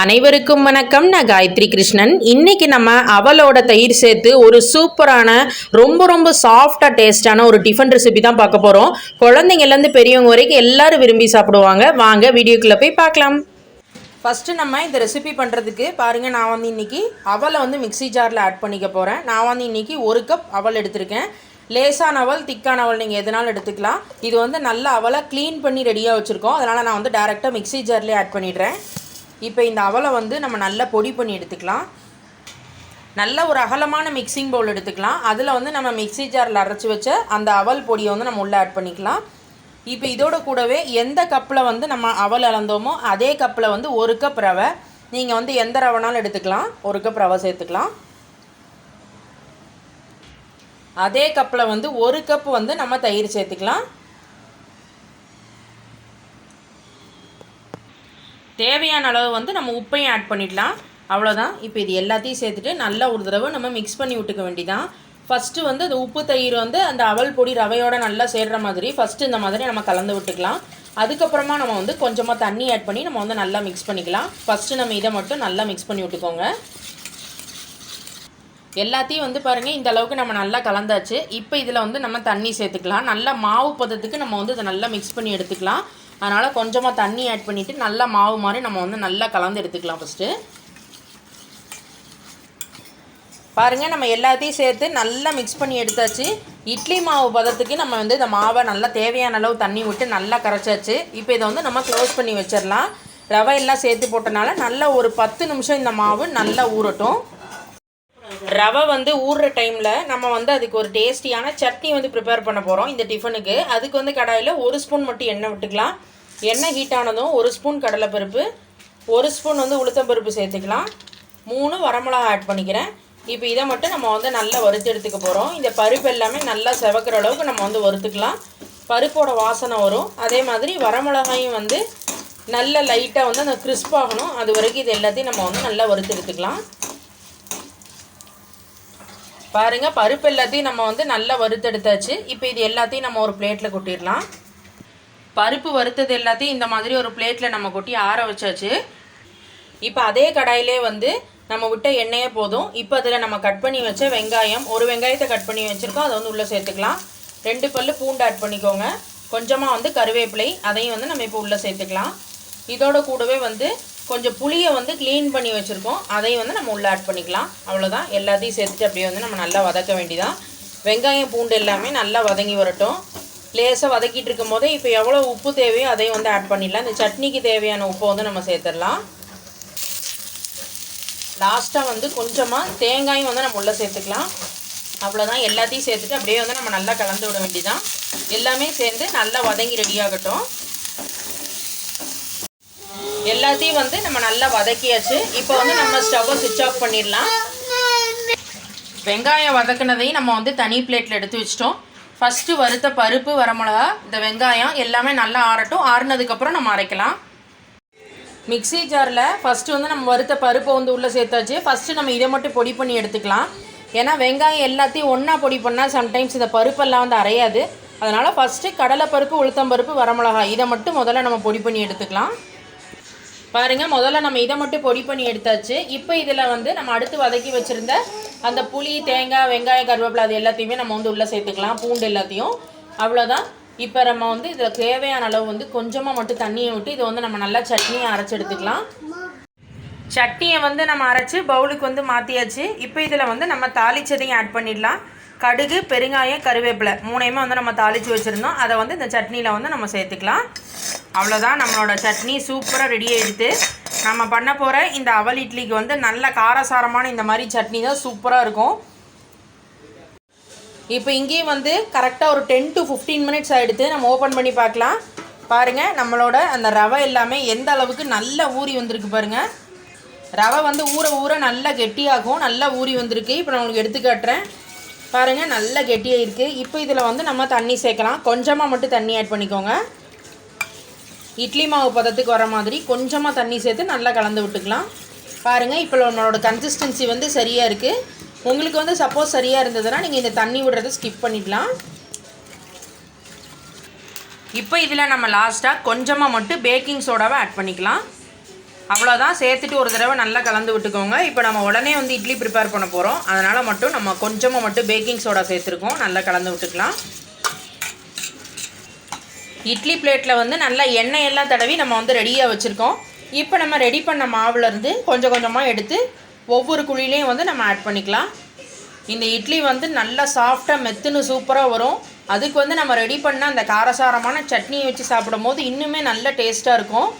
அனைவருக்கும் வணக்கம். நான் காயத்ரி கிருஷ்ணன். இன்னைக்கு நம்ம அவலோட தயிர் சேர்த்து ஒரு சூப்பரான ரொம்ப ரொம்ப சாஃப்டாக டேஸ்டான ஒரு டிஃபன் ரெசிபி தான் பார்க்க போகிறோம் குழந்தைங்கள்லேருந்து பெரியவங்க வரைக்கும் எல்லாரும் விரும்பி சாப்பிடுவாங்க. வாங்க வீடியோக்குள்ளே போய் பார்க்கலாம். ஃபஸ்ட்டு நம்ம இந்த ரெசிபி பண்ணுறதுக்கு பாருங்கள் நான் வந்து இன்றைக்கி அவலை வந்து மிக்ஸி ஜாரில் ஆட் பண்ணிக்க போகிறேன் நான் வந்து இன்றைக்கி ஒரு கப் அவல் எடுத்திருக்கேன். லேசான அவல் திக்கான அவல் நீங்கள் எதனாலும் எடுத்துக்கலாம். இது வந்து நல்ல அவலை க்ளீன் பண்ணி ரெடியாக வச்சுருக்கோம். அதனால் நான் வந்து டேரெக்டாக மிக்ஸி ஜார்லேயே ஆட் பண்ணிடுறேன். இப்போ இந்த அவலை வந்து நம்ம நல்லா பொடி பண்ணி எடுத்துக்கலாம். நல்ல ஒரு அகலமான மிக்சிங் பவுல் எடுத்துக்கலாம். அதில் வந்து நம்ம மிக்ஸி ஜாரில் அரைச்சி வச்ச அந்த அவல் பொடியை வந்து நம்ம உள்ளே ஆட் பண்ணிக்கலாம். இப்போ இதோட கூடவே எந்த கப்பில் வந்து நம்ம அவல் அளந்தோமோ அதே கப்பில் வந்து ஒரு கப் ரவை நீங்கள் வந்து எந்த ரவைனாலும் எடுத்துக்கலாம். ஒரு கப் ரவை சேர்த்துக்கலாம். அதே கப்பில் வந்து ஒரு கப் வந்து நம்ம தயிர் சேர்த்துக்கலாம். தேவையான அளவு வந்து நம்ம உப்பையும் ஆட் பண்ணிடலாம் அவ்வளோதான் இப்போ இது எல்லாத்தையும் சேர்த்துட்டு நல்லா ஒரு தடவை நம்ம மிக்ஸ் பண்ணி விட்டுக்க வேண்டிதான். ஃபஸ்ட்டு வந்து அந்த உப்பு தயிர் வந்து அந்த அவல் பொடி ரவையோட நல்லா சேர்கிற மாதிரி ஃபஸ்ட்டு இந்த மாதிரி நம்ம கலந்து விட்டுக்கலாம். அதுக்கப்புறமா நம்ம வந்து கொஞ்சமாக தண்ணி ஆட் பண்ணி நம்ம வந்து நல்லா மிக்ஸ் பண்ணிக்கலாம். ஃபஸ்ட்டு நம்ம இதை மட்டும் நல்லா மிக்ஸ் பண்ணி விட்டுக்கோங்க. எல்லாத்தையும் வந்து பாருங்கள் இந்த அளவுக்கு நம்ம நல்லா கலந்தாச்சு. இப்போ இதில் வந்து நம்ம தண்ணி சேர்த்துக்கலாம். நல்லா மாவு பதத்துக்கு நம்ம வந்து இதை நல்லா மிக்ஸ் பண்ணி எடுத்துக்கலாம். அதனால் கொஞ்சமாக தண்ணி ஆட் பண்ணிவிட்டு நல்லா மாவு மாதிரி நம்ம வந்து நல்லா கலந்து எடுத்துக்கலாம் ஃபஸ்ட்டு பாருங்கள் நம்ம எல்லாத்தையும் சேர்த்து நல்லா மிக்ஸ் பண்ணி எடுத்தாச்சு. இட்லி மாவு பதத்துக்கு நம்ம வந்து இந்த மாவை நல்லா தேவையான அளவு தண்ணி விட்டு நல்லா கரைச்சாச்சு. இப்போ இதை வந்து நம்ம க்ளோஸ் பண்ணி வச்சிடலாம். ரவை எல்லாம் சேர்த்து போட்டனால நல்லா ஒரு பத்து நிமிஷம் இந்த மாவு நல்லா ஊறட்டும். ரவை வந்து ஊறுற டைமில் நம்ம வந்து அதுக்கு ஒரு டேஸ்டியான சட்னி வந்து ப்ரிப்பேர் பண்ண போகிறோம் இந்த டிஃபனுக்கு அதுக்கு வந்து கடாயில் ஒரு ஸ்பூன் மட்டும் எண்ணெய் விட்டுக்கலாம். எண்ணெய் ஹீட் ஆனதும் ஒரு ஸ்பூன் கடலைப்பருப்பு ஒரு ஸ்பூன் வந்து உளுத்தம்பருப்பு சேர்த்துக்கலாம். மூணு வரமிளகா ஆட் பண்ணிக்கிறேன். இப்போ இதை மட்டும் நம்ம வந்து நல்லா வறுத்து எடுத்துக்க போகிறோம் இந்த பருப்பு எல்லாமே நல்லா செவக்கிற அளவுக்கு நம்ம வந்து வறுத்துக்கலாம். பருப்போட வாசனை வரும். அதே மாதிரி வரமிளகாயும் வந்து நல்ல லைட்டாக வந்து அந்த crisp ஆகணும். அது வரைக்கும் இது எல்லாத்தையும் நம்ம வந்து நல்லா வறுத்து எடுத்துக்கலாம். பாருங்கள் பருப்பு எல்லாத்தையும் நம்ம வந்து நல்லா வறுத்தெடுத்தாச்சு. இப்போ இது எல்லாத்தையும் நம்ம ஒரு பிளேட்டில் கொட்டிடலாம். பருப்பு வறுத்தது எல்லாத்தையும் இந்த மாதிரி ஒரு பிளேட்டில் நம்ம கொட்டி ஆற வச்சாச்சு. இப்போ அதே கடாயிலே வந்து நம்ம விட்ட எண்ணெயே போதும். இப்போ அதில் நம்ம கட் பண்ணி வச்ச வெங்காயம் ஒரு வெங்காயத்தை கட் பண்ணி வச்சுருக்கோம். அதை வந்து உள்ளே சேர்த்துக்கலாம். ரெண்டு பல் பூண்டு ஆட் பண்ணிக்கோங்க. கொஞ்சமாக வந்து கருவேப்பிலை அதையும் வந்து நம்ம இப்போ உள்ளே சேர்த்துக்கலாம். இதோட கூடவே வந்து கொஞ்சம் புளியை வந்து க்ளீன் பண்ணி வச்சுருக்கோம். அதையும் வந்து நம்ம உள்ளே ஆட் பண்ணிக்கலாம். அவ்வளோதான் எல்லாத்தையும் சேர்த்துட்டு அப்படியே வந்து நம்ம நல்லா வதக்க வேண்டியதான் வெங்காயம் பூண்டு எல்லாமே நல்லா வதங்கி வரட்டும். லேசாக வதக்கிட்டு இருக்கும் போதே இப்போ எவ்வளோ உப்பு தேவையோ அதையும் வந்து ஆட் பண்ணிடலாம். இந்த சட்னிக்கு தேவையான உப்பை வந்து நம்ம சேர்த்துடலாம். லாஸ்ட்டாக வந்து கொஞ்சமாக தேங்காயும் வந்து நம்ம உள்ளே சேர்த்துக்கலாம். அவ்வளோதான் எல்லாத்தையும் சேர்த்துட்டு அப்படியே வந்து நம்ம நல்லா கலந்து விட வேண்டியதான் எல்லாமே சேர்ந்து நல்லா வதங்கி ரெடியாகட்டும் எல்லாத்தையும் வந்து நம்ம நல்லா வதக்கியாச்சு. இப்போ வந்து நம்ம ஸ்டவ்வை சுவிட்ச் ஆஃப் பண்ணிடலாம். வெங்காயம் வதக்குனதையும் நம்ம வந்து தனி பிளேட்டில் எடுத்து வச்சிட்டோம். ஃபஸ்ட்டு வறுத்த பருப்பு வரமிளகா இந்த வெங்காயம் எல்லாமே நல்லா ஆறட்டும். ஆறுனதுக்கப்புறம் நம்ம அரைக்கலாம். மிக்ஸி ஜாரில் ஃபஸ்ட்டு வந்து நம்ம வறுத்த பருப்பை வந்து உள்ளே சேர்த்தாச்சு. ஃபஸ்ட்டு நம்ம இதை மட்டும் பொடி பண்ணி எடுத்துக்கலாம். ஏன்னா வெங்காயம் எல்லாத்தையும் ஒன்றா பொடி பண்ணால் சம்டைம்ஸ் இந்த பருப்பெல்லாம் வந்து அரையாது. அதனால் ஃபஸ்ட்டு கடலைப்பருப்பு உளுத்தம்பருப்பு வரமிளகா இதை மட்டும் முதல்ல நம்ம பொடி பண்ணி எடுத்துக்கலாம். பாருங்கள் முதல்ல நம்ம இதை மட்டும் பொடி பண்ணி எடுத்தாச்சு. இப்போ இதில் வந்து நம்ம அடுத்து வதக்கி வச்சுருந்த அந்த புளி தேங்காய் வெங்காயம் கருவேப்பிலை அது எல்லாத்தையுமே நம்ம வந்து உள்ளே சேர்த்துக்கலாம். பூண்டு எல்லாத்தையும். அவ்வளோதான் இப்போ நம்ம வந்து இதில் தேவையான அளவு வந்து கொஞ்சமாக மட்டும் தண்ணியை விட்டு இதை வந்து நம்ம நல்லா சட்னியை அரைச்சி எடுத்துக்கலாம். சட்னியை வந்து நம்ம அரைச்சி பவுலுக்கு வந்து மாற்றியாச்சு இப்போ இதில் வந்து நம்ம தாளிச்சதையும் ஆட் பண்ணிடலாம். கடுகு பெருங்காயம் கருவேப்பிலை மூணையுமே வந்து நம்ம தாளித்து வச்சுருந்தோம். அதை வந்து இந்த சட்னியில் வந்து நம்ம சேர்த்துக்கலாம். அவ்வளோதான் நம்மளோட சட்னி சூப்பராக ரெடி ஆகிடுது நம்ம பண்ண போகிற இந்த அவல் இட்லிக்கு வந்து நல்ல காரசாரமான இந்த மாதிரி சட்னி தான் சூப்பராக இருக்கும். இப்போ இங்கேயும் வந்து கரெக்டாக ஒரு டென் டு ஃபிஃப்டீன் மினிட்ஸ் ஆகிடுது நம்ம ஓப்பன் பண்ணி பார்க்கலாம். பாருங்கள் நம்மளோட அந்த ரவை எல்லாமே எந்த அளவுக்கு நல்லா ஊறி வந்திருக்கு பாருங்கள் ரவை வந்து ஊற ஊற நல்லா கெட்டியாகும். நல்லா ஊறி வந்திருக்கு. இப்போ நான் உங்களுக்கு எடுத்து காட்டுறேன். பாருங்கள் நல்லா கெட்டியாக இருக்குது இப்போ இதில் வந்து நம்ம தண்ணி சேர்க்கலாம். கொஞ்சமாக மட்டும் தண்ணி ஆட் பண்ணிக்கோங்க. இட்லி மாவு பதத்துக்கு வர மாதிரி கொஞ்சமாக தண்ணி சேர்த்து நல்லா கலந்து விட்டுக்கலாம். பாருங்கள் இப்போ நம்மளோட கன்சிஸ்டன்சி வந்து சரியாக இருக்குது உங்களுக்கு வந்து சப்போஸ் சரியாக இருந்ததுன்னா நீங்கள் இந்த தண்ணி விடுறத ஸ்கிப் பண்ணிக்கலாம். இப்போ இதில் நம்ம லாஸ்ட்டாக கொஞ்சமாக மட்டும் பேக்கிங் சோடாவை ஆட் பண்ணிக்கலாம். அவ்வளோதான் சேர்த்துட்டு ஒரு தடவை நல்லா கலந்து விட்டுக்கோங்க. இப்போ நம்ம உடனே வந்து இட்லி ப்ரிப்பேர் பண்ண போகிறோம் அதனால் மட்டும் நம்ம கொஞ்சமாக மட்டும் பேக்கிங் சோடா சேர்த்துருக்கோம். நல்லா கலந்து விட்டுக்கலாம். இட்லி பிளேட்டில் வந்து நல்லா எண்ணெய் எல்லாம் தடவி நம்ம வந்து ரெடியாக வச்சுருக்கோம். இப்போ நம்ம ரெடி பண்ண மாவுலேருந்து கொஞ்சம் கொஞ்சமாக எடுத்து ஒவ்வொரு குழிலையும் வந்து நம்ம ஆட் பண்ணிக்கலாம். இந்த இட்லி வந்து நல்லா சாஃப்டாக மெத்துன்னு சூப்பராக வரும். அதுக்கு வந்து நம்ம ரெடி பண்ண அந்த காரசாரமான சட்னியை வச்சு சாப்பிடும் போது இன்னுமே நல்ல டேஸ்ட்டாக இருக்கும்.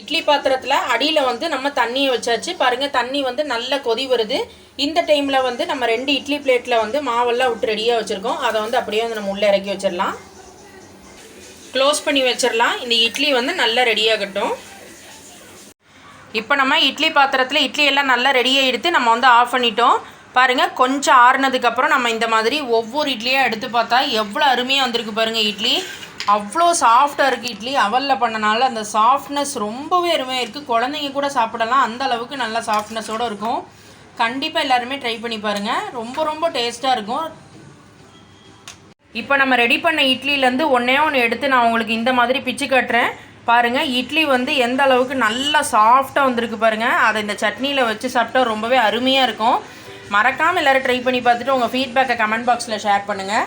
இட்லி பாத்திரத்தில் அடியில் வந்து நம்ம தண்ணியை வச்சாச்சு. பாருங்கள் தண்ணி வந்து நல்லா கொதி வருது. இந்த டைமில் வந்து நம்ம ரெண்டு இட்லி பிளேட்டில் வந்து மாவெல்லாம் விட்டு ரெடியாக வச்சுருக்கோம். அதை வந்து அப்படியே வந்து நம்ம உள்ளே இறக்கி வச்சிடலாம். க்ளோஸ் பண்ணி வச்சிடலாம். இந்த இட்லி வந்து நல்லா ரெடியாகட்டும் இப்போ நம்ம இட்லி பாத்திரத்தில் இட்லி எல்லாம் நல்லா ரெடியாக எடுத்து நம்ம வந்து ஆஃப் பண்ணிட்டோம். பாருங்கள் கொஞ்சம் ஆறுனதுக்கப்புறம் நம்ம இந்த மாதிரி ஒவ்வொரு இட்லியாக எடுத்து பார்த்தா எவ்வளோ அருமையாக வந்திருக்கு பாருங்கள் இட்லி. அவ்வளோ சாஃப்டாக இருக்குது இட்லி. அவலில் பண்ணனால அந்த சாஃப்ட்னஸ் ரொம்பவே அருமையாக இருக்குது குழந்தைங்க கூட சாப்பிடலாம். அந்த அளவுக்கு நல்லா சாஃப்ட்னஸோடு இருக்கும். கண்டிப்பாக எல்லாருமே ட்ரை பண்ணி பாருங்கள் ரொம்ப ரொம்ப டேஸ்ட்டாக இருக்கும். இப்போ நம்ம ரெடி பண்ண இட்லியிலேருந்து ஒன்றே ஒன்று எடுத்து நான் உங்களுக்கு இந்த மாதிரி பிச்சு கட்டுறேன். பாருங்கள் இட்லி வந்து எந்த அளவுக்கு நல்லா சாஃப்டாக வந்திருக்கு பாருங்கள் அதை இந்த சட்னியில் வச்சு சாப்பிட்டா ரொம்பவே அருமையாக இருக்கும். மறக்காமல் எல்லோரும் ட்ரை பண்ணி பார்த்துட்டு உங்கள் ஃபீட்பேக்கை கமெண்ட் பாக்ஸில் ஷேர் பண்ணுங்கள்